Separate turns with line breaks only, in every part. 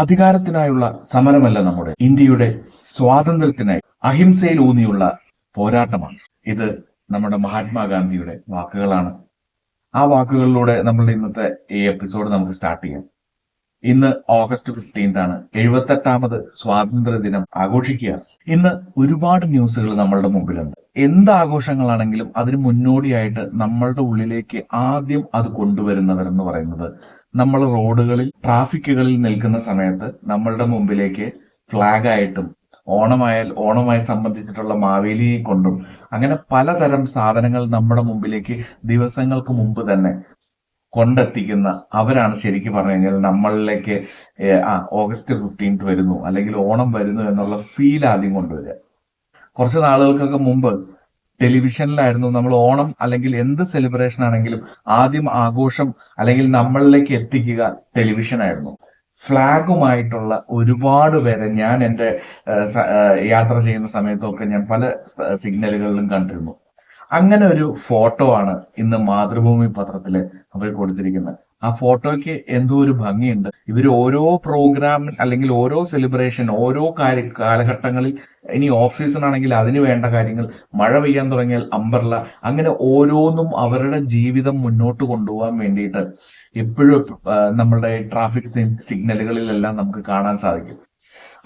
അധികാരത്തിനായുള്ള സമരമല്ല നമ്മുടെ. ഇന്ത്യയുടെ സ്വാതന്ത്ര്യത്തിനായി അഹിംസയിൽ ഊന്നിയുള്ള പോരാട്ടമാണ്. ഇത് നമ്മുടെ മഹാത്മാഗാന്ധിയുടെ വാക്കുകളാണ്. ആ വാക്കുകളിലൂടെ നമ്മളുടെ ഇന്നത്തെ ഈ എപ്പിസോഡ് നമുക്ക് സ്റ്റാർട്ട് ചെയ്യാം. ഇന്ന് ഓഗസ്റ്റ് ഫിഫ്റ്റീൻത് ആണ്. എഴുപത്തെട്ടാമത് സ്വാതന്ത്ര്യ ദിനം ആഘോഷിക്കുക. ഇന്ന് ഒരുപാട് ന്യൂസുകൾ നമ്മളുടെ മുമ്പിലുണ്ട്. എന്ത് ആഘോഷങ്ങളാണെങ്കിലും അതിന് മുന്നോടിയായിട്ട് നമ്മളുടെ ഉള്ളിലേക്ക് ആദ്യം അത് കൊണ്ടുവരുന്നവരെന്ന് പറയുന്നത് നമ്മൾ റോഡുകളിൽ ട്രാഫിക്കുകളിൽ നിൽക്കുന്ന സമയത്ത് നമ്മളുടെ മുമ്പിലേക്ക് ഫ്ലാഗ് ആയിട്ടും ഓണമായാൽ ഓണമായി സംബന്ധിച്ചിട്ടുള്ള മാവേലിയെ കൊണ്ടും അങ്ങനെ പലതരം സാധനങ്ങൾ നമ്മുടെ മുമ്പിലേക്ക് ദിവസങ്ങൾക്ക് മുമ്പ് തന്നെ കൊണ്ടെത്തിക്കുന്ന അവരാണ് ശരിക്കും പറഞ്ഞു കഴിഞ്ഞാൽ നമ്മളിലേക്ക് ആ ഓഗസ്റ്റ് ഫിഫ്റ്റീൻത്ത് വരുന്നു അല്ലെങ്കിൽ ഓണം വരുന്നു എന്നുള്ള ഫീൽ ആദ്യം കൊണ്ടുവരിക. കുറച്ച് നാളുകൾക്കൊക്കെ മുമ്പ് ടെലിവിഷനിലായിരുന്നു. നമ്മൾ ഓണം അല്ലെങ്കിൽ എന്ത് സെലിബ്രേഷൻ ആണെങ്കിലും ആദ്യം ആഘോഷം അല്ലെങ്കിൽ നമ്മളിലേക്ക് എത്തിക്കുക ടെലിവിഷനായിരുന്നു ഫ്ലാഗുമായിട്ടുള്ള ഒരുപാട് പേരെ ഞാൻ എന്റെ യാത്ര ചെയ്യുന്ന സമയത്തൊക്കെ ഞാൻ പല സിഗ്നലുകളിലും കണ്ടിരുന്നു. അങ്ങനെ ഒരു ഫോട്ടോ ആണ് ഇന്ന് മാതൃഭൂമി പത്രത്തിൽ അവർ കൊടുത്തിരിക്കുന്നത്. ആ ഫോട്ടോയ്ക്ക് എന്തോ ഒരു ഭംഗിയുണ്ട്. ഇവർ ഓരോ പ്രോഗ്രാമിൽ അല്ലെങ്കിൽ ഓരോ സെലിബ്രേഷൻ ഓരോ കാര്യ കാലഘട്ടങ്ങളിൽ ഇനി ഓഫീസിനാണെങ്കിൽ അതിന് വേണ്ട കാര്യങ്ങൾ മഴ പെയ്യാൻ തുടങ്ങിയാൽ അമ്പർല അങ്ങനെ ഓരോന്നും അവരുടെ ജീവിതം മുന്നോട്ട് കൊണ്ടുപോകാൻ വേണ്ടിയിട്ട് എപ്പോഴും നമ്മളുടെ ട്രാഫിക് സിഗ്നലുകളിലെല്ലാം നമുക്ക് കാണാൻ സാധിക്കും.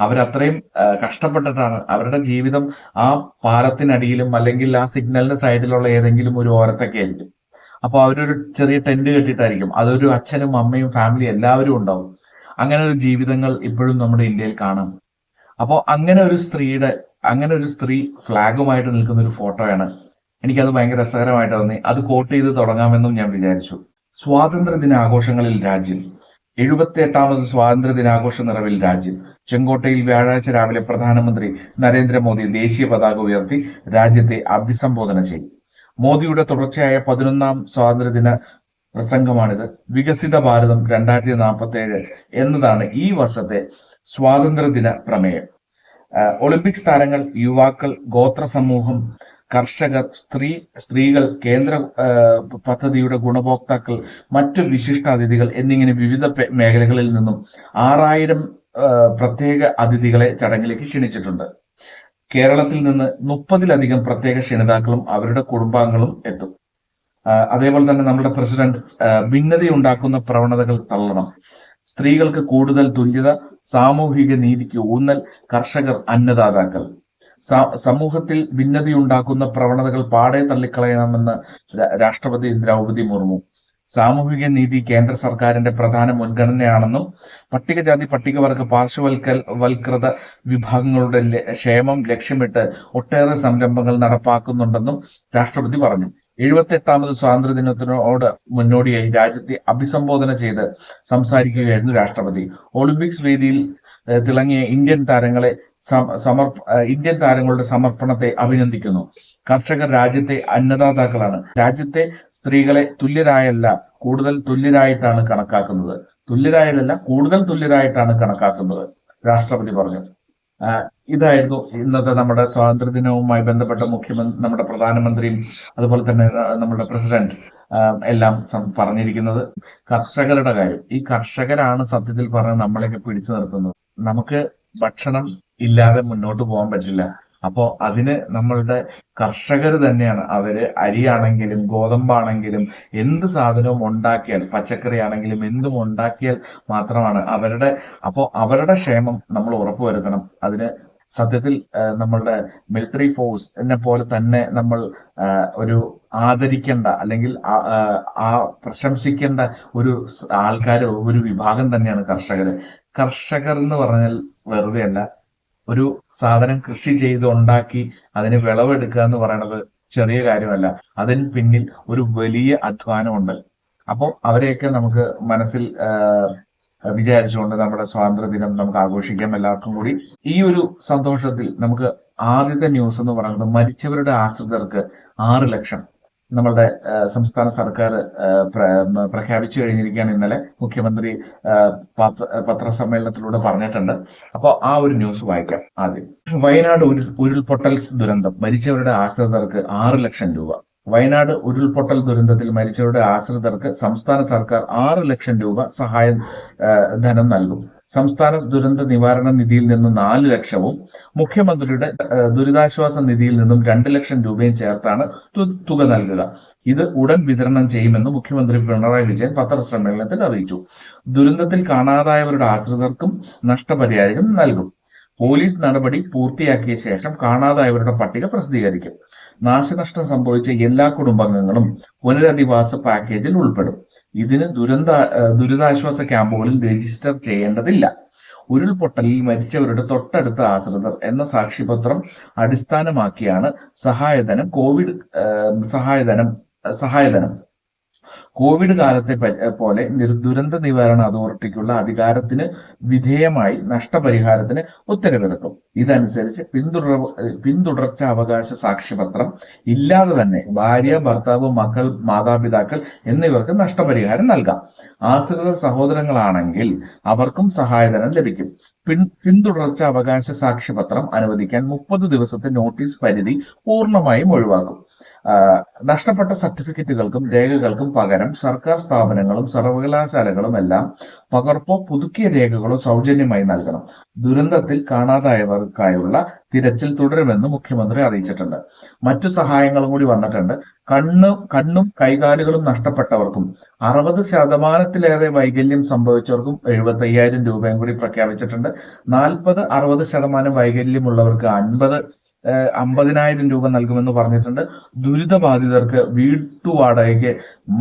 അവരത്രയും കഷ്ടപ്പെട്ടിട്ടാണ് അവരുടെ ജീവിതം ആ പാലത്തിനടിയിലും അല്ലെങ്കിൽ ആ സിഗ്നലിന്റെ സൈഡിലുള്ള ഏതെങ്കിലും ഒരു ഓരത്തൊക്കെ ആയിരിക്കും. അപ്പോൾ അവരൊരു ചെറിയ ടെന്റ് കെട്ടിയിട്ടായിരിക്കും. അതൊരു അച്ഛനും അമ്മയും ഫാമിലി എല്ലാവരും ഉണ്ടാവും. അങ്ങനെ ഒരു ജീവിതങ്ങൾ ഇപ്പോഴും നമ്മുടെ ഇന്ത്യയിൽ കാണാം. അപ്പോൾ അങ്ങനെ ഒരു സ്ത്രീയുടെ അങ്ങനെ ഒരു സ്ത്രീ ഫ്ലാഗുമായിട്ട് നിൽക്കുന്ന ഒരു ഫോട്ടോയാണ് എനിക്കത് ഭയങ്കര രസകരമായിട്ട് തോന്നി. അത് കോട്ട് ചെയ്ത് തുടങ്ങാമെന്നും ഞാൻ വിചാരിച്ചു. സ്വാതന്ത്ര്യ ദിനാഘോഷങ്ങളിൽ രാജ്യം. എഴുപത്തി എട്ടാമത് സ്വാതന്ത്ര്യ ദിനാഘോഷ നിറവിൽ രാജ്യം. ചെങ്കോട്ടയിൽ വ്യാഴാഴ്ച രാവിലെ പ്രധാനമന്ത്രി നരേന്ദ്രമോദി ദേശീയ പതാക ഉയർത്തി രാജ്യത്തെ അഭിസംബോധന ചെയ്യും. മോദിയുടെ തുടർച്ചയായ പതിനൊന്നാം സ്വാതന്ത്ര്യദിന പ്രസംഗമാണിത്. വികസിത ഭാരതം രണ്ടായിരത്തി നാൽപ്പത്തി ഏഴ് എന്നതാണ് ഈ വർഷത്തെ സ്വാതന്ത്ര്യദിന പ്രമേയം. ഒളിമ്പിക്സ് താരങ്ങൾ യുവാക്കൾ ഗോത്ര സമൂഹം കർഷകർ സ്ത്രീ സ്ത്രീകൾ കേന്ദ്ര പദ്ധതിയുടെ ഗുണഭോക്താക്കൾ മറ്റു വിശിഷ്ട അതിഥികൾ എന്നിങ്ങനെ വിവിധ മേഖലകളിൽ നിന്നും ആറായിരം പ്രത്യേക അതിഥികളെ ചടങ്ങിലേക്ക് ക്ഷണിച്ചിട്ടുണ്ട്. കേരളത്തിൽ നിന്ന് മുപ്പതിലധികം പ്രത്യേക ക്ഷണിതാക്കളും അവരുടെ കുടുംബാംഗങ്ങളും എത്തും. അതേപോലെ തന്നെ നമ്മുടെ പ്രസിഡന്റ് ഭിന്നത ഭിന്നതയുണ്ടാക്കുന്ന പ്രവണതകൾ തള്ളണം. സ്ത്രീകൾക്ക് കൂടുതൽ തുല്യത സാമൂഹിക നീതിക്ക് ഊന്നൽ കർഷകർ അന്നദാതാക്കൾ. സമൂഹത്തിൽ ഭിന്നതയുണ്ടാക്കുന്ന പ്രവണതകൾ പാടെ തള്ളിക്കളയണമെന്ന് രാഷ്ട്രപതി ദ്രൗപദി മുർമു സാമൂഹിക നീതി കേന്ദ്ര സർക്കാരിന്റെ പ്രധാന മുൻഗണനയാണെന്നും പട്ടികജാതി പട്ടികവർഗ പാർശ്വവൽക്കൽ വൽകൃത വിഭാഗങ്ങളുടെ ക്ഷേമം ലക്ഷ്യമിട്ട് ഒട്ടേറെ സംരംഭങ്ങൾ നടപ്പാക്കുന്നുണ്ടെന്നും രാഷ്ട്രപതി പറഞ്ഞു. എഴുപത്തെട്ടാമത് സ്വാതന്ത്ര്യദിനത്തിനോട് മുന്നോടിയായി രാജ്യത്തെ അഭിസംബോധന ചെയ്ത് സംസാരിക്കുകയായിരുന്നു രാഷ്ട്രപതി. ഒളിമ്പിക്സ് വേദിയിൽ തിളങ്ങിയ ഇന്ത്യൻ താരങ്ങളെ സമ- സമർപ്പ ഇന്ത്യൻ താരങ്ങളുടെ സമർപ്പണത്തെ അഭിനന്ദിക്കുന്നു. കർഷകർ രാജ്യത്തെ അന്നദാതാക്കളാണ്. രാജ്യത്തെ സ്ത്രീകളെ തുല്യരായല്ല കൂടുതൽ തുല്യരായിട്ടാണ് കണക്കാക്കുന്നത്. തുല്യരായതല്ല കൂടുതൽ തുല്യരായിട്ടാണ് കണക്കാക്കുന്നത്. രാഷ്ട്രപതി പറഞ്ഞു. ഇതായിരുന്നു ഇന്നത്തെ നമ്മുടെ സ്വാതന്ത്ര്യദിനവുമായി ബന്ധപ്പെട്ട മുഖ്യമന്ത്രി നമ്മുടെ പ്രധാനമന്ത്രിയും അതുപോലെ തന്നെ നമ്മുടെ പ്രസിഡന്റ് എല്ലാം പറഞ്ഞിരിക്കുന്നത് കർഷകരുടെ കാര്യം. ഈ കർഷകരാണ് സത്യത്തിൽ പറഞ്ഞ് നമ്മളെയൊക്കെ പിടിച്ചു നിർത്തുന്നത്. നമുക്ക് ഭക്ഷണം ഇല്ലാതെ മുന്നോട്ട് പോകാൻ പറ്റില്ല. അപ്പോ അതിന് നമ്മളുടെ കർഷകർ തന്നെയാണ്. അവർ അരിയാണെങ്കിലും ഗോതമ്പാണെങ്കിലും എന്ത് സാധനവും ഉണ്ടാക്കിയാൽ പച്ചക്കറി ആണെങ്കിലും എന്തും ഉണ്ടാക്കിയാൽ മാത്രമാണ് അവരുടെ അപ്പോ അവരുടെ ക്ഷേമം നമ്മൾ ഉറപ്പുവരുത്തണം അതിന് സത്യത്തിൽ നമ്മളുടെ മിലിറ്ററി ഫോഴ്സ് എന്നെ പോലെ തന്നെ നമ്മൾ ഒരു ആദരിക്കേണ്ട അല്ലെങ്കിൽ ആ- പ്രശംസിക്കേണ്ട ഒരു ആൾക്കാർ ഒരു വിഭാഗം തന്നെയാണ് കർഷകർ കർഷകർ എന്ന് പറഞ്ഞാൽ വെറുതെ അല്ല ഒരു സാധനം കൃഷി ചെയ്ത് ഉണ്ടാക്കി അതിന് വിളവെടുക്കുക എന്ന് പറയുന്നത് ചെറിയ കാര്യമല്ല. അതിന് പിന്നിൽ ഒരു വലിയ അധ്വാനമുണ്ട്. അപ്പോൾ അവരെയൊക്കെ നമുക്ക് മനസ്സിൽ വിചാരിച്ചുകൊണ്ട് നമ്മുടെ സ്വാതന്ത്ര്യ ദിനം നമുക്ക് ആഘോഷിക്കാം എല്ലാവർക്കും കൂടി. ഈ ഒരു സന്തോഷത്തിൽ നമുക്ക് ആദ്യത്തെ ന്യൂസ് എന്ന് പറയുന്നത് മരിച്ചവരുടെ ആശ്രിതർക്ക് ആറ് ലക്ഷം. നമ്മളുടെ സംസ്ഥാന സർക്കാർ പ്രഖ്യാപിച്ചു കഴിഞ്ഞിരിക്കുകയാണ് ഇന്നലെ. മുഖ്യമന്ത്രി പത്രസമ്മേളനത്തിലൂടെ പറഞ്ഞിട്ടുണ്ട്. അപ്പോൾ ആ ഒരു ന്യൂസ് വായിക്കാം ആദ്യം. വയനാട് ഉരുൾപൊട്ടൽ ദുരന്തം. മരിച്ചവരുടെ ആശ്രിതർക്ക് ആറ് ലക്ഷം രൂപ. വയനാട് ഉരുൾപൊട്ടൽ ദുരന്തത്തിൽ മരിച്ചവരുടെ ആശ്രിതർക്ക് സംസ്ഥാന സർക്കാർ ആറ് ലക്ഷം രൂപ സഹായ ധനം നൽകും. സംസ്ഥാന ദുരന്ത നിവാരണ നിധിയിൽ നിന്നും നാല് ലക്ഷവും മുഖ്യമന്ത്രിയുടെ ദുരിതാശ്വാസ നിധിയിൽ നിന്നും രണ്ട് ലക്ഷം രൂപയും ചേർത്താണ് തുക നൽകുക. ഇത് ഉടൻ വിതരണം ചെയ്യുമെന്ന് മുഖ്യമന്ത്രി പിണറായി വിജയൻ പത്രസമ്മേളനത്തിൽ അറിയിച്ചു. ദുരന്തത്തിൽ കാണാതായവരുടെ ആശ്രിതർക്കും നഷ്ടപരിഹാരം നൽകും. പോലീസ് നടപടി പൂർത്തിയാക്കിയ ശേഷം കാണാതായവരുടെ പട്ടിക പ്രസിദ്ധീകരിക്കും. നാശനഷ്ടം സംഭവിച്ച എല്ലാ കുടുംബാംഗങ്ങളും പുനരധിവാസ പാക്കേജിൽ ഉൾപ്പെടും. ഇതിന് ദുരന്ത ദുരിതാശ്വാസ ക്യാമ്പുകളിൽ രജിസ്റ്റർ ചെയ്യേണ്ടതില്ല. ഉരുൾപൊട്ടലിൽ മരിച്ചവരുടെ തൊട്ടടുത്ത ആശ്രിതർ എന്ന സാക്ഷിപത്രം അടിസ്ഥാനമാക്കിയാണ് സഹായധനം കോവിഡ് സഹായധനം സഹായധനം. കോവിഡ് കാലത്തെ പോലെ ദുരന്ത നിവാരണ അതോറിറ്റിക്കുള്ള അധികാരത്തിന് വിധേയമായി നഷ്ടപരിഹാരത്തിന് ഉത്തരവിറക്കും. ഇതനുസരിച്ച് പിന്തുടർ പിന്തുടർച്ച അവകാശ സാക്ഷ്യപത്രം ഇല്ലാതെ തന്നെ ഭാര്യ ഭർത്താവ് മക്കൾ മാതാപിതാക്കൾ എന്നിവർക്ക് നഷ്ടപരിഹാരം നൽകാം. ആശ്രിത സഹോദരങ്ങളാണെങ്കിൽ അവർക്കും സഹായധനം ലഭിക്കും. പിൻ പിന്തുടർച്ച അവകാശ സാക്ഷ്യപത്രം അനുവദിക്കാൻ മുപ്പത് ദിവസത്തെ നോട്ടീസ് പരിധി പൂർണമായും ഒഴിവാക്കും. നഷ്ടപ്പെട്ട സർട്ടിഫിക്കറ്റുകൾക്കും രേഖകൾക്കും പകരം സർക്കാർ സ്ഥാപനങ്ങളും സർവകലാശാലകളും എല്ലാം പകർപ്പോ പുതുക്കിയ രേഖകളോ സൗജന്യമായി നൽകണം. ദുരന്തത്തിൽ കാണാതായവർക്കായുള്ള തിരച്ചിൽ തുടരുമെന്ന് മുഖ്യമന്ത്രി അറിയിച്ചിട്ടുണ്ട്. മറ്റു സഹായങ്ങളും കൂടി വന്നിട്ടുണ്ട്. കണ്ണ് കണ്ണും കൈകാലുകളും നഷ്ടപ്പെട്ടവർക്കും അറുപത് ശതമാനത്തിലേറെ വൈകല്യം സംഭവിച്ചവർക്കും എഴുപത്തി അയ്യായിരം രൂപയും കൂടി പ്രഖ്യാപിച്ചിട്ടുണ്ട്. നാൽപ്പത് അറുപത് ശതമാനം വൈകല്യമുള്ളവർക്ക് അൻപത് അമ്പതിനായിരം രൂപ നൽകുമെന്ന് പറഞ്ഞിട്ടുണ്ട്. ദുരിതബാധിതർക്ക് വീട്ടുവാടകയ്ക്ക്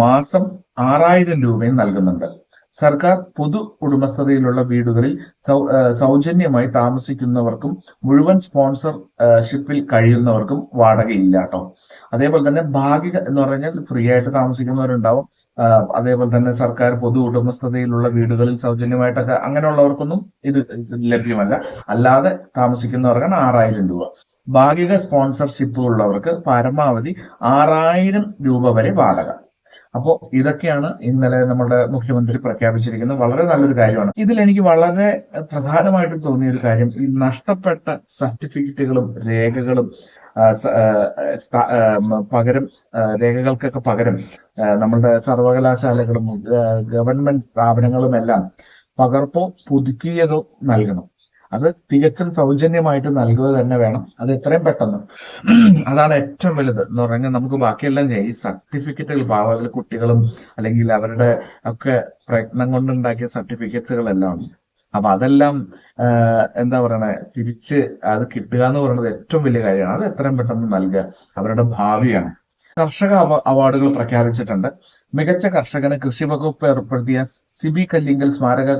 മാസം ആറായിരം രൂപയും നൽകുന്നുണ്ട്. സർക്കാർ പൊതു ഉടമസ്ഥതയിലുള്ള വീടുകളിൽ സൗജന്യമായി താമസിക്കുന്നവർക്കും മുഴുവൻ സ്പോൺസർ ഷിപ്പിൽ കഴിയുന്നവർക്കും വാടകയില്ല കേട്ടോ അതേപോലെ തന്നെ ഭാഗിക എന്ന് പറഞ്ഞാൽ ഫ്രീ ആയിട്ട് താമസിക്കുന്നവരുണ്ടാവും. അതേപോലെ തന്നെ സർക്കാർ പൊതു ഉടമസ്ഥതയിലുള്ള വീടുകളിൽ സൗജന്യമായിട്ടൊക്കെ അങ്ങനെയുള്ളവർക്കൊന്നും ഇത് ലഭ്യമല്ല. അല്ലാതെ താമസിക്കുന്നവർക്കാണ് ആറായിരം രൂപ. ഭാഗിക സ്പോൺസർഷിപ്പ് ഉള്ളവർക്ക് പരമാവധി ആറായിരം രൂപ വരെ വാടക. അപ്പോൾ ഇതൊക്കെയാണ് ഇന്നലെ നമ്മുടെ മുഖ്യമന്ത്രി പ്രഖ്യാപിച്ചിരിക്കുന്നത്. വളരെ നല്ലൊരു കാര്യമാണ്. ഇതിൽ എനിക്ക് വളരെ പ്രധാനമായിട്ടും തോന്നിയ ഒരു കാര്യം ഈ നഷ്ടപ്പെട്ട സർട്ടിഫിക്കറ്റുകളും രേഖകളും പകരം രേഖകൾക്കൊക്കെ പകരം നമ്മുടെ സർവകലാശാലകളും ഗവൺമെന്റ് സ്ഥാപനങ്ങളും എല്ലാം പകർപ്പോ പുതുക്കിയതോ നൽകണം. അത് തികച്ചും സൗജന്യമായിട്ട് നൽകുക തന്നെ വേണം. അത് എത്രയും പെട്ടെന്ന്. അതാണ് ഏറ്റവും വലുത് എന്ന് പറഞ്ഞാൽ നമുക്ക് ബാക്കിയെല്ലാം ചെയ്യാം ഈ സർട്ടിഫിക്കറ്റുകൾ പാവത്തിൽ കുട്ടികളും അല്ലെങ്കിൽ അവരുടെ ഒക്കെ പ്രയത്നം കൊണ്ടുണ്ടാക്കിയ സർട്ടിഫിക്കറ്റ്സുകളെല്ലാം. അപ്പൊ അതെല്ലാം എന്താ പറയണേ തിരിച്ച് അത് കിട്ടുക എന്ന് പറയുന്നത് ഏറ്റവും വലിയ കാര്യമാണ്. അത് എത്രയും പെട്ടെന്ന് നൽകുക അവരുടെ ഭാവിയാണ്. കർഷക അവാർഡുകൾ പ്രഖ്യാപിച്ചിട്ടുണ്ട്. മികച്ച കർഷകന് കൃഷി വകുപ്പ് ഏർപ്പെടുത്തിയ സിബി കല്ലിങ്കൽ സ്മാരക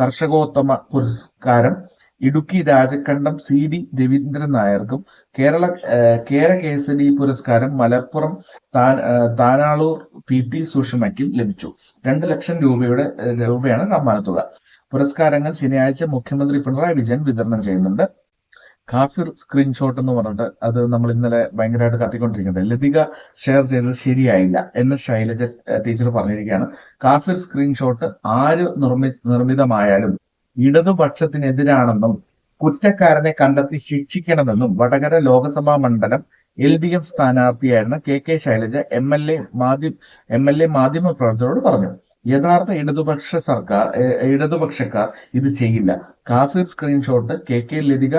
കർഷകോത്തമ പുരസ്കാരം ഇടുക്കി രാജക്കണ്ടം സി ഡി രവീന്ദ്രൻ നായർക്കും കേരള കേര കേരകേസരി പുരസ്കാരം മലപ്പുറം താനാളൂർ പി ടി സുഷമയ്ക്കും ലഭിച്ചു. രണ്ട് ലക്ഷം രൂപയുടെ രൂപയാണ് സമ്മാനത്തുക. പുരസ്കാരങ്ങൾ ശനിയാഴ്ച മുഖ്യമന്ത്രി പിണറായി വിജയൻ വിതരണം ചെയ്യുന്നുണ്ട്. കാഫിർ സ്ക്രീൻഷോട്ട് എന്ന് പറഞ്ഞിട്ട് അത് നമ്മൾ ഇന്നലെ ഭയങ്കരമായിട്ട് കത്തിക്കൊണ്ടിരിക്കുന്നത് ലതിക ഷെയർ ചെയ്തത് ശരിയായില്ല എന്ന് ശൈലജ ടീച്ചർ പറഞ്ഞിരിക്കുകയാണ്. കാഫിർ സ്ക്രീൻഷോട്ട് ആര് നിർമ്മി നിർമ്മിതമായാലും ഇടതുപക്ഷത്തിനെതിരാണെന്നും കുറ്റക്കാരനെ കണ്ടെത്തി ശിക്ഷിക്കണമെന്നും വടകര ലോക്സഭാ മണ്ഡലം L D F സ്ഥാനാർത്ഥിയായിരുന്ന K K Shailaja M L A മാധ്യമ എം എൽ എ മാധ്യമ പ്രവർത്തകരോട് പറഞ്ഞു. യഥാർത്ഥ ഇടതുപക്ഷ സർക്കാർ ഇടതുപക്ഷക്കാർ ഇത് ചെയ്യില്ല. കാഫിർ screenshot K K Lathika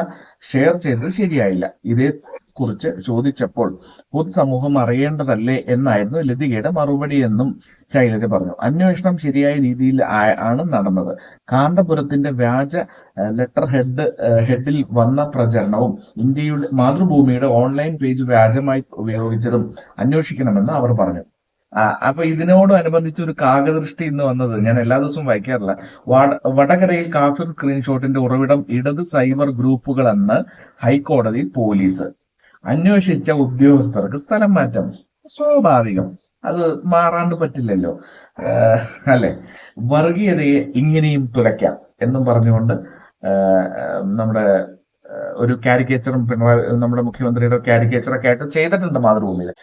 share ചെയ്തത് ശരിയായില്ല. ഇതേ കുറിച്ച് ചോദിച്ചപ്പോൾ പൊതുസമൂഹം അറിയേണ്ടതല്ലേ? എന്നായിരുന്നു ലതികയുടെ മറുപടി എന്നും ശൈലജ പറഞ്ഞു. അന്വേഷണം ശരിയായ രീതിയിൽ ആണ് നടന്നത്. കാന്തപുരത്തിന്റെ വ്യാജ ലെറ്റർ ഹെഡ് ഹെഡിൽ വന്ന പ്രചരണവും ഇന്ത്യയുടെ മാതൃഭൂമിയുടെ ഓൺലൈൻ പേജ് വ്യാജമായി ഉപയോഗിച്ചതും അന്വേഷിക്കണമെന്ന് അവർ പറഞ്ഞു. അപ്പൊ ഇതിനോടനുബന്ധിച്ച് ഒരു കാകദൃഷ്ടി ഇന്ന് വന്നത് ഞാൻ എല്ലാ ദിവസവും വായിക്കാറില്ല. വടകരയിൽ കാഫിർ സ്ക്രീൻഷോട്ടിന്റെ ഉറവിടം ഇടത് സൈബർ ഗ്രൂപ്പുകളെന്ന് ഹൈക്കോടതി പോലീസ് അന്വേഷിച്ച ഉദ്യോഗസ്ഥർക്ക് സ്ഥലം മാറ്റം. സ്വാഭാവികം. അത് മാറാണ്ട് പറ്റില്ലല്ലോ. അല്ലെ? വർഗീയതയെ ഇങ്ങനെയും തുലയ്ക്കാം എന്നും പറഞ്ഞുകൊണ്ട് നമ്മുടെ ഒരു കാരിക്കേച്ചറും പിണറായി നമ്മുടെ മുഖ്യമന്ത്രിയുടെ കാരിക്കേച്ചറൊക്കെ ആയിട്ട് ചെയ്തിട്ടുണ്ട് മാതൃഭൂമിയിൽ.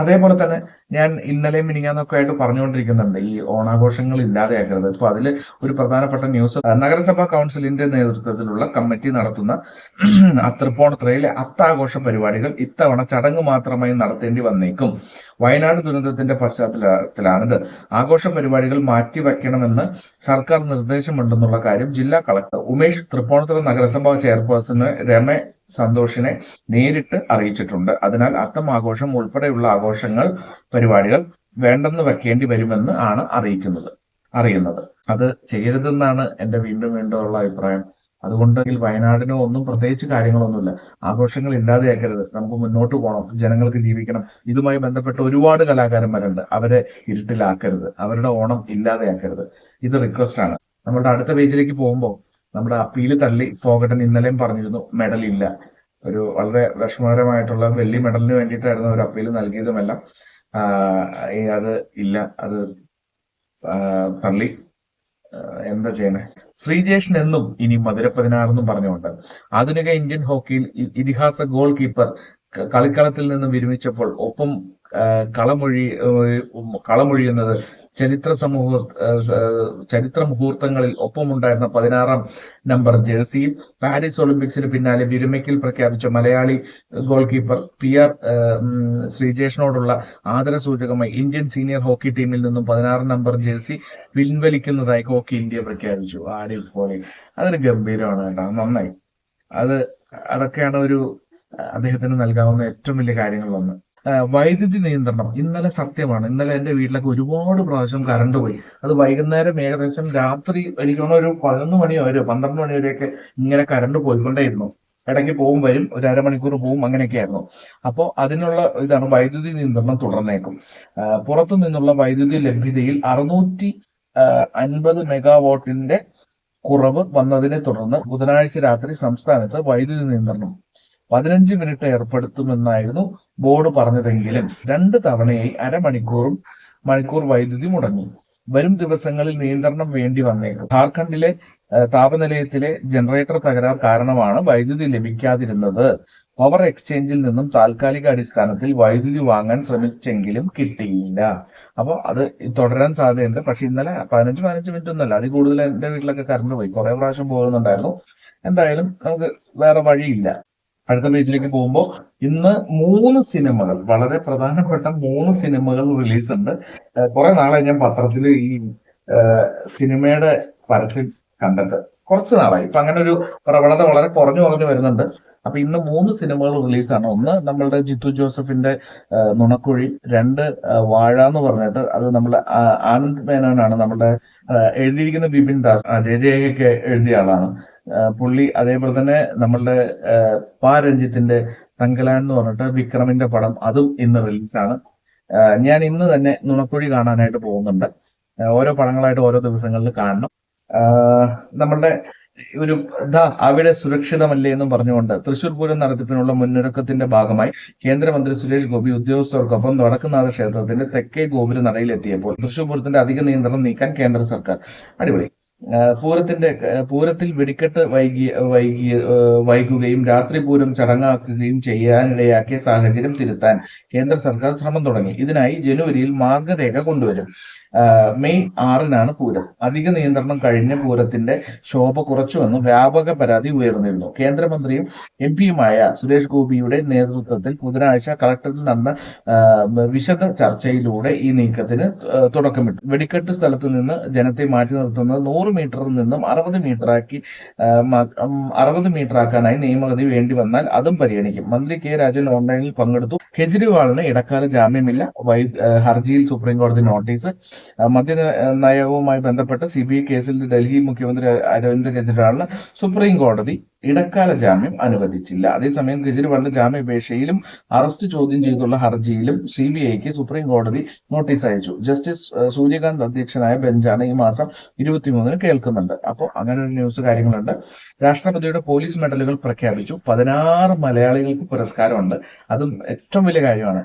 അതേപോലെ തന്നെ ഞാൻ ഇന്നലെയും മിനിങ്ങാന്നൊക്കെ ആയിട്ട് പറഞ്ഞുകൊണ്ടിരിക്കുന്നുണ്ട്. ഈ ഓണാഘോഷങ്ങൾ ഇല്ലാതെയാക്കരുത്. ഇപ്പൊ അതിൽ ഒരു പ്രധാനപ്പെട്ട ന്യൂസ് നഗരസഭാ കൗൺസിലിന്റെ നേതൃത്വത്തിലുള്ള കമ്മിറ്റി നടത്തുന്ന തൃപ്പൂണിത്തുറയിലെ അത്താഘോഷ പരിപാടികൾ ഇത്തവണ ചടങ്ങ് മാത്രമായി നടത്തേണ്ടി വന്നേക്കും. വയനാട് ദുരന്തത്തിന്റെ പശ്ചാത്തലത്തിലാണിത്. ആഘോഷ പരിപാടികൾ മാറ്റിവെക്കണമെന്ന് സർക്കാർ നിർദ്ദേശമുണ്ടെന്നുള്ള കാര്യം ജില്ലാ കളക്ടർ ഉമേഷ് തൃപ്പൂണിത്തുറ നഗരസഭാ ചെയർപേഴ്സണ് രമ സന്തോഷിനെ നേരിട്ട് അറിയിച്ചിട്ടുണ്ട്. അതിനാൽ അത്തം ആഘോഷം ഉൾപ്പെടെയുള്ള ആഘോഷങ്ങൾ പരിപാടികൾ വേണ്ടെന്ന് വെക്കേണ്ടി വരുമെന്ന് ആണ് അറിയിക്കുന്നത് അറിയുന്നത്. അത് ചെയ്യരുതെന്നാണ് എന്റെ വീണ്ടും വീണ്ടും ഉള്ള അഭിപ്രായം. അതുകൊണ്ട് വയനാടിനോ ഒന്നും പ്രത്യേകിച്ച് കാര്യങ്ങളൊന്നുമില്ല. ആഘോഷങ്ങൾ ഇല്ലാതെയാക്കരുത്. നമുക്ക് മുന്നോട്ട് പോകണം. ജനങ്ങൾക്ക് ജീവിക്കണം. ഇതുമായി ബന്ധപ്പെട്ട ഒരുപാട് കലാകാരന്മാരുണ്ട്. അവരെ ഇരുട്ടിലാക്കരുത്. അവരുടെ ഓണം ഇല്ലാതെയാക്കരുത്. ഇത് റിക്വസ്റ്റ് ആണ്. നമ്മളുടെ അടുത്ത പേജിലേക്ക് പോകുമ്പോൾ നമ്മുടെ അപ്പീൽ തള്ളി പോകട്ടെ ഇന്നലെയും പറഞ്ഞിരുന്നു മെഡൽ ഇല്ല ഒരു വളരെ വിഷമകരമായിട്ടുള്ള വെള്ളി മെഡലിന് വേണ്ടിയിട്ടായിരുന്നു ഒരു അപ്പീൽ നൽകിയതുമെല്ലാം. അത് ഇല്ല അത് തള്ളി എന്താ ചെയ്യണേ? ശ്രീജേഷൻ എന്നും ഇനി മധുര പതിനാറെന്നും പറഞ്ഞുകൊണ്ട്. ആധുനിക ഇന്ത്യൻ ഹോക്കിയിൽ ഇതിഹാസ ഗോൾ കീപ്പർ കളിക്കളത്തിൽ നിന്ന് വിരമിച്ചപ്പോൾ ഒപ്പം കളമൊഴി കളമൊഴിയുന്നത് ചരിത്ര സമൂഹ ചരിത്ര മുഹൂർത്തങ്ങളിൽ ഒപ്പമുണ്ടായിരുന്ന പതിനാറാം നമ്പർ ജേഴ്സിയും പാരീസ് ഒളിമ്പിക്സിന് പിന്നാലെ വിരുമയ്ക്കിൽ പ്രഖ്യാപിച്ച Malayali goalkeeper P R ശ്രീജേഷിനോടുള്ള ആദരസൂചകമായി ഇന്ത്യൻ സീനിയർ ഹോക്കി ടീമിൽ നിന്നും പതിനാറ് നമ്പർ ജേഴ്സി പിൻവലിക്കുന്നതായി ഹോക്കി ഇന്ത്യ പ്രഖ്യാപിച്ചു. ആടി അടിപൊളി. അതൊരു ഗംഭീരമാണ് കേട്ടോ. നന്നായി. അത് അതൊക്കെയാണ് ഒരു അദ്ദേഹത്തിന് നൽകാവുന്ന ഏറ്റവും വലിയ കാര്യങ്ങളിലൊന്ന്. വൈദ്യുതി നിയന്ത്രണം ഇന്നലെ സത്യമാണ്. ഇന്നലെ എന്റെ വീട്ടിലൊക്കെ ഒരുപാട് പ്രാവശ്യം കറണ്ട് പോയി. അത് വൈകുന്നേരം ഏകദേശം രാത്രി എനിക്ക് ഒരു പതിനൊന്ന് മണി വരെ പന്ത്രണ്ട് മണി വരെയൊക്കെ ഇങ്ങനെ കറണ്ട് പോയിക്കൊണ്ടേയിരുന്നു. ഇടയ്ക്ക് പോവും വരും ഒരു അരമണിക്കൂർ പോവും അങ്ങനെയൊക്കെ ആയിരുന്നു അപ്പോൾ അതിനുള്ള ഇതാണ് വൈദ്യുതി നിയന്ത്രണം തുടർന്നേക്കും. പുറത്തു നിന്നുള്ള വൈദ്യുതി ലഭ്യതയിൽ അറുന്നൂറ്റി അൻപത് മെഗാവാട്ടിന്റെ കുറവ് വന്നതിനെ തുടർന്ന് ബുധനാഴ്ച രാത്രി സംസ്ഥാനത്ത് വൈദ്യുതി നിയന്ത്രണം പതിനഞ്ച് മിനിറ്റ് ഏർപ്പെടുത്തുമെന്നായിരുന്നു ബോർഡ് പറഞ്ഞതെങ്കിലും രണ്ട് തവണയായി അരമണിക്കൂറും മണിക്കൂർ വൈദ്യുതി മുടങ്ങി. വരും ദിവസങ്ങളിൽ നിയന്ത്രണം വേണ്ടി വന്നേക്കും. ഝാർഖണ്ഡിലെ താപനിലയത്തിലെ ജനറേറ്റർ തകരാർ കാരണമാണ് വൈദ്യുതി ലഭിക്കാതിരുന്നത്. പവർ എക്സ്ചേഞ്ചിൽ നിന്നും താൽക്കാലിക അടിസ്ഥാനത്തിൽ വൈദ്യുതി വാങ്ങാൻ ശ്രമിച്ചെങ്കിലും കിട്ടിയില്ല. അപ്പോൾ അത് തുടരാൻ സാധ്യതയുണ്ട്. പക്ഷെ ഇന്നലെ പതിനഞ്ച് പതിനഞ്ച് മിനിറ്റ് ഒന്നല്ല അതിൽ കൂടുതൽ എന്റെ വീട്ടിലൊക്കെ കറണ്ട് പോയി. കുറെ പ്രാവശ്യം പോകുന്നുണ്ടായിരുന്നു. എന്തായാലും നമുക്ക് വേറെ വഴിയില്ല. അടുത്ത പേജിലേക്ക് പോകുമ്പോൾ ഇന്ന് മൂന്ന് സിനിമകൾ വളരെ പ്രധാനപ്പെട്ട മൂന്ന് സിനിമകൾ റിലീസ് ഉണ്ട് കുറെ നാളായി ഞാൻ പത്രത്തിൽ ഈ സിനിമയുടെ പരസ്യം കണ്ടിട്ട്. കുറച്ച് നാളായി. ഇപ്പൊ അങ്ങനെ ഒരു പ്രവണത വളരെ കുറഞ്ഞു കുറഞ്ഞു വരുന്നുണ്ട്. അപ്പൊ ഇന്ന് മൂന്ന് സിനിമകൾ റിലീസാണ്. ഒന്ന് നമ്മളുടെ ജിത്തു ജോസഫിന്റെ നുണക്കുഴി രണ്ട് വാഴ എന്ന് പറഞ്ഞിട്ട് അത് നമ്മുടെ ആനന്ദ് മേനോനാണ് നമ്മുടെ എഴുതിയിരിക്കുന്ന ബിപിൻ ദാസ് ജെ ജെ എഴുതിയ ആളാണ്. പുള്ളി അതേപോലെ തന്നെ നമ്മളുടെ പാ രഞ്ജിത്തിന്റെ തങ്കലാൻ എന്ന് പറഞ്ഞിട്ട് വിക്രമിന്റെ പടം അതും ഇന്ന് റിലീസാണ്. ഞാൻ ഇന്ന് തന്നെ നുണക്കുഴി കാണാനായിട്ട് പോകുന്നുണ്ട്. ഓരോ പടങ്ങളായിട്ട് ഓരോ ദിവസങ്ങളിൽ കാണണം. നമ്മളുടെ ഒരു ദാ അവിടെ സുരക്ഷിതമല്ലേ എന്നും പറഞ്ഞുകൊണ്ട് തൃശൂർ പൂരം നടത്തിപ്പിനുള്ള മുന്നൊരുക്കത്തിന്റെ ഭാഗമായി കേന്ദ്രമന്ത്രി സുരേഷ് ഗോപി ഉദ്യോഗസ്ഥർക്കൊപ്പം വടക്കുന്നാഥ ക്ഷേത്രത്തിന്റെ തെക്കേ ഗോപുര നടയിലെത്തിയപ്പോൾ തൃശൂർ പൂരത്തിന്റെ അധിക നിയന്ത്രണം നീക്കാൻ കേന്ദ്ര സർക്കാർ അടിപൊളി. പൂരത്തിന്റെ പൂരത്തിൽ വെടിക്കെട്ട് വൈകി വൈകി വൈകുകയും രാത്രി പൂരം ചടങ്ങാക്കുകയും ചെയ്യാനിടയാക്കിയ സാഹചര്യം തിരുത്താൻ കേന്ദ്ര സർക്കാർ ശ്രമം തുടങ്ങി. ഇതിനായി ജനുവരിയിൽ മാർഗരേഖ കൊണ്ടുവരും. മെയ് ആറിനാണ് പൂരം. അധിക നിയന്ത്രണം കഴിഞ്ഞ പൂരത്തിന്റെ ശോഭ കുറച്ചുവെന്ന് വ്യാപക പരാതി ഉയർന്നിരുന്നു. കേന്ദ്രമന്ത്രിയും എം പിയുമായ സുരേഷ് ഗോപിയുടെ നേതൃത്വത്തിൽ ബുധനാഴ്ച കളക്ടറിൽ നടന്ന വിശദ ചർച്ചയിലൂടെ ഈ നീക്കത്തിന് തുടക്കമിട്ടു. വെടിക്കെട്ട് സ്ഥലത്ത് നിന്ന് ജനത്തെ മാറ്റി നിർത്തുന്നത് നൂറ് മീറ്ററിൽ നിന്നും അറുപത് മീറ്ററാക്കി അറുപത് മീറ്റർ ആക്കാനായി നിയമഗതി വേണ്ടി വന്നാൽ അതും പരിഗണിക്കും. മന്ത്രി കെ രാജൻ ഓൺലൈനിൽ പങ്കെടുത്തു. കെജ്രിവാളിന് ഇടക്കാല ജാമ്യമില്ല. ഹർജിയിൽ സുപ്രീം കോടതി നോട്ടീസ്. മദ്യ നയവുമായി ബന്ധപ്പെട്ട് സി കേസിൽ ഡൽഹി മുഖ്യമന്ത്രി അരവിന്ദ് കെജ്രിവാളിന് സുപ്രീം കോടതി ഇടക്കാല ജാമ്യം അനുവദിച്ചില്ല. അതേസമയം കെജ്രിവാളിന്റെ ജാമ്യാപേക്ഷയിലും അറസ്റ്റ് ചോദ്യം ചെയ്തുള്ള ഹർജിയിലും സി ബി ഐക്ക് സുപ്രീം കോടതി നോട്ടീസ് അയച്ചു. ജസ്റ്റിസ് സൂര്യകാന്ത് അധ്യക്ഷനായ ബെഞ്ചാണ് ഈ മാസം ഇരുപത്തിമൂന്നിന് കേൾക്കുന്നുണ്ട്. അപ്പോൾ അങ്ങനെ ഒരു ന്യൂസ് കാര്യങ്ങളുണ്ട്. രാഷ്ട്രപതിയുടെ പോലീസ് മെഡലുകൾ പ്രഖ്യാപിച്ചു. പതിനാറ് മലയാളികൾക്ക് പുരസ്കാരമുണ്ട്. അതും ഏറ്റവും വലിയ കാര്യമാണ്.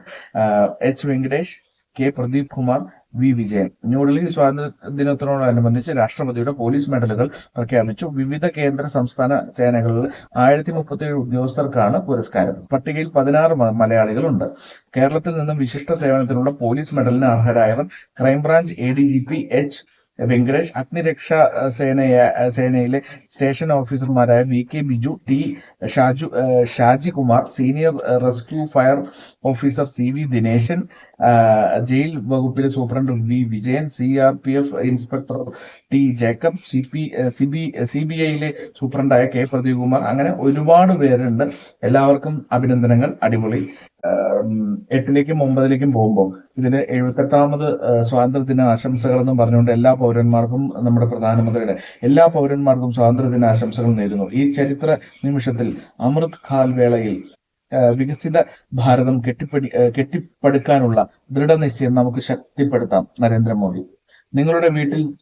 H Venkatesh K Pradeep Kumar V. Vijayan. New Delhi സ്വാതന്ത്ര്യ ദിനത്തോടനുബന്ധിച്ച് രാഷ്ട്രപതിയുടെ പോലീസ് മെഡലുകൾ പ്രഖ്യാപിച്ചു. വിവിധ കേന്ദ്ര സംസ്ഥാന സേനകളിൽ ആയിരത്തി മുപ്പത്തിയേഴ് ഉദ്യോഗസ്ഥർക്കാണ് പുരസ്കാരം. പട്ടികയിൽ പതിനാറ് മലയാളികളുണ്ട്. കേരളത്തിൽ നിന്നും വിശിഷ്ട സേവനത്തിനുള്ള പോലീസ് മെഡലിന് അർഹരായവർ crime branch A D G P H Venkatesh അഗ്നിരക്ഷാ സേന സേനയ സേനയിലെ സ്റ്റേഷൻ ഓഫീസർമാരായ V. K. Biju T. Shaju Shaji Kumar senior rescue fire officer C. V. Dineshan jail വകുപ്പിലെ superintendent V. Vijayan C. R. P. F. Inspector T. Jacob C. P C. B C. B. ഐയിലെ സൂപ്രണ്ടായ K. Pradeepkumar. അങ്ങനെ ഒരുപാട് പേരുണ്ട്. എല്ലാവർക്കും അഭിനന്ദനങ്ങൾ. അടിപൊളി. എട്ടിലേക്കും ഒമ്പതിലേക്കും പോകുമ്പോൾ ഇതിന് എഴുപത്തെട്ടാമത് സ്വാതന്ത്ര്യദിന ആശംസകൾ എന്നും പറഞ്ഞുകൊണ്ട് എല്ലാ പൗരന്മാർക്കും നമ്മുടെ പ്രധാനമന്ത്രിയുടെ എല്ലാ പൗരന്മാർക്കും സ്വാതന്ത്ര്യദിന ആശംസകൾ നേരുന്നു. ഈ ചരിത്ര നിമിഷത്തിൽ അമൃത് ഖാൽ വേളയിൽ വികസിത ഭാരതം കെട്ടിപ്പടി കെട്ടിപ്പടുക്കാനുള്ള ദൃഢനിശ്ചയം നമുക്ക് ശക്തിപ്പെടുത്താം നരേന്ദ്രമോദി. നിങ്ങളുടെ വീട്ടിൽ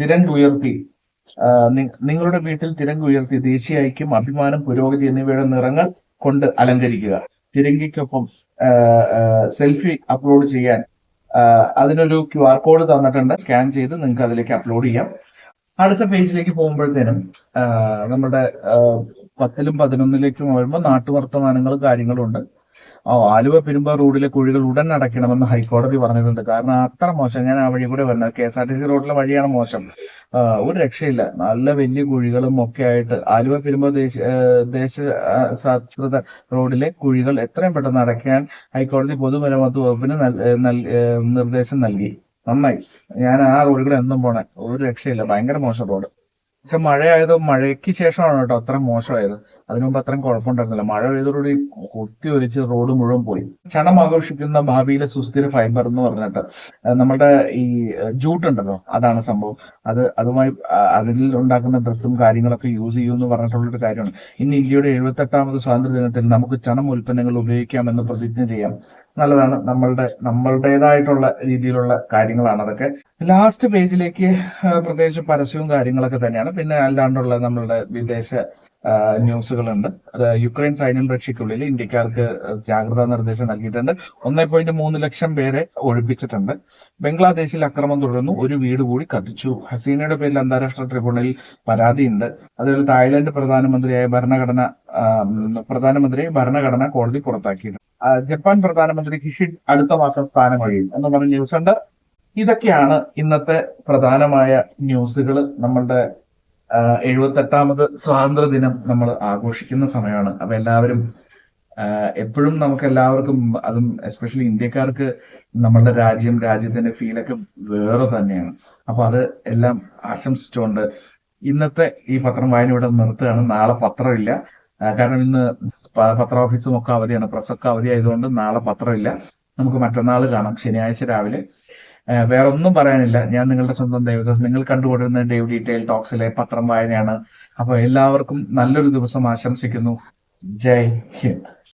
തിരങ്കുയർത്തി നിങ്ങളുടെ വീട്ടിൽ തിരങ്കുയർത്തി ദേശീയ ഐക്യം അഭിമാനം പുരോഗതി എന്നിവയുടെ നിറങ്ങൾ കൊണ്ട് അലങ്കരിക്കുക. ആ, സെൽഫി അപ്ലോഡ് ചെയ്യാൻ അതിനൊരു ക്യു ആർ കോഡ് തന്നിട്ടുണ്ട്. സ്കാൻ ചെയ്ത് നിങ്ങൾക്ക് അതിലേക്ക് അപ്ലോഡ് ചെയ്യാം. അടുത്ത പേജിലേക്ക് പോകുമ്പോഴത്തേനും നമ്മുടെ പത്തിലും പതിനൊന്നിലേക്കും വരുമ്പോൾ നാട്ടുവർത്തമാനങ്ങളും കാര്യങ്ങളും ഉണ്ട് ആലുവ പെരുമ്പ റോഡിലെ കുഴികൾ ഉടൻ അടയ്ക്കണമെന്ന് ഹൈക്കോടതി പറഞ്ഞിട്ടുണ്ട്. കാരണം അത്ര മോശം. ഞാൻ ആ വഴി കൂടെ വരുന്നത് K S R T C റോഡിലെ വഴിയാണ് മോശം. ഒരു രക്ഷയില്ല. നല്ല വലിയ കുഴികളും ഒക്കെ ആയിട്ട് ആലുവ പെരുമ്പ ദേശ റോഡിലെ കുഴികൾ എത്രയും പെട്ടെന്ന് അടയ്ക്കാൻ ഹൈക്കോടതി പൊതുമരാമത്ത് വകുപ്പിന് നിർദ്ദേശം നൽകി. നന്നായി. ഞാൻ ആ റോഡിൽ എന്നും പോണേ. ഒരു രക്ഷയില്ല. ഭയങ്കര മോശം റോഡ്. പക്ഷെ മഴയായത് മഴയ്ക്ക് ശേഷമാണ് കേട്ടോ അത്ര മോശമായത്. അതിനു മുമ്പ് അത്രയും കുഴപ്പമുണ്ടായിരുന്നില്ല. മഴ പെയ്തോടുകൂടി കുത്തി ഒലിച്ച് റോഡ് മുഴുവൻ പോയി. ചണം ആഘോഷിക്കുന്ന ഭാവിയിലെ സുസ്ഥിര ഫൈബർ എന്ന് പറഞ്ഞിട്ട്. നമ്മുടെ ഈ ജൂട്ട് ഉണ്ടല്ലോ അതാണ് സംഭവം. അത് അതുമായി അതിൽ ഉണ്ടാക്കുന്ന ഡ്രസ്സും കാര്യങ്ങളൊക്കെ യൂസ് ചെയ്യുമെന്ന് പറഞ്ഞിട്ടുള്ളൊരു കാര്യമാണ്. ഇന്ന് ഇന്ത്യയുടെ എഴുപത്തെട്ടാമത് സ്വാതന്ത്ര്യ ദിനത്തിൽ നമുക്ക് ചണം ഉൽപ്പന്നങ്ങൾ ഉപയോഗിക്കാമെന്ന് പ്രതിജ്ഞ ചെയ്യാം. നല്ലതാണ്. നമ്മളുടെ നമ്മളുടേതായിട്ടുള്ള രീതിയിലുള്ള കാര്യങ്ങളാണ് അതൊക്കെ. ലാസ്റ്റ് പേജിലേക്ക് പ്രത്യേകിച്ച് പരസ്യവും കാര്യങ്ങളൊക്കെ തന്നെയാണ്. പിന്നെ അല്ലാണ്ടുള്ള നമ്മളുടെ വിദേശ ന്യൂസുകളുണ്ട്. അത് യുക്രൈൻ സൈന്യം റഷ്യക്കുള്ളിൽ ഇന്ത്യക്കാർക്ക് ജാഗ്രതാ നിർദ്ദേശം നൽകിയിട്ടുണ്ട്. ഒന്നേ പോയിന്റ് മൂന്ന് ലക്ഷം പേരെ ഒഴിപ്പിച്ചിട്ടുണ്ട്. ബംഗ്ലാദേശിൽ അക്രമം തുടർന്നു ഒരു വീട് കൂടി കത്തിച്ചു. ഹസീനയുടെ പേരിൽ അന്താരാഷ്ട്ര ട്രിബ്യൂണലിൽ പരാതിയുണ്ട്. അതുപോലെ തായ്ലൻഡ് പ്രധാനമന്ത്രിയായ ഭരണഘടന പ്രധാനമന്ത്രിയെ ഭരണഘടന കോടതി പുറത്താക്കിയിട്ടുണ്ട്. ജപ്പാൻ പ്രധാനമന്ത്രി ഹിഷിഡ് അടുത്ത മാസം സ്ഥാനം കഴിയും എന്ന് പറഞ്ഞ ന്യൂസ് ഉണ്ട് ഇതൊക്കെയാണ് ഇന്നത്തെ പ്രധാനമായ ന്യൂസുകൾ നമ്മളുടെ എഴുപത്തെട്ടാമത് സ്വാതന്ത്ര്യ ദിനം നമ്മൾ ആഘോഷിക്കുന്ന സമയമാണ്. അപ്പൊ എല്ലാവരും എപ്പോഴും നമുക്ക് എല്ലാവർക്കും അതും എസ്പെഷ്യലി ഇന്ത്യക്കാർക്ക് നമ്മളുടെ രാജ്യം രാജ്യത്തിന്റെ ഫീലൊക്കെ വേറെ തന്നെയാണ്. അപ്പൊ അത് എല്ലാം ആശംസിച്ചുകൊണ്ട് ഇന്നത്തെ ഈ പത്രം വായന ഇവിടെ നിർത്തുകയാണ്. നാളെ പത്രമില്ല. കാരണം ഇന്ന് പത്ര ഓഫീസും ഒക്കെ അവധിയാണ്. പ്രസൊക്കെ അവധി ആയതുകൊണ്ട് നാളെ പത്രമില്ല. നമുക്ക് മറ്റന്നാൾ കാണാം. ശനിയാഴ്ച രാവിലെ വേറെ ഒന്നും പറയാനില്ല. ഞാൻ നിങ്ങളുടെ സ്വന്തം ദേവദാസ്. നിങ്ങൾ കണ്ടുകൊണ്ടിരുന്ന ഡേവ് ഡീറ്റെയിൽ ടോക്സിലെ പത്രം വായനയാണ്. അപ്പൊ എല്ലാവർക്കും നല്ലൊരു ദിവസം ആശംസിക്കുന്നു. ജയ് ഹിന്ദ്.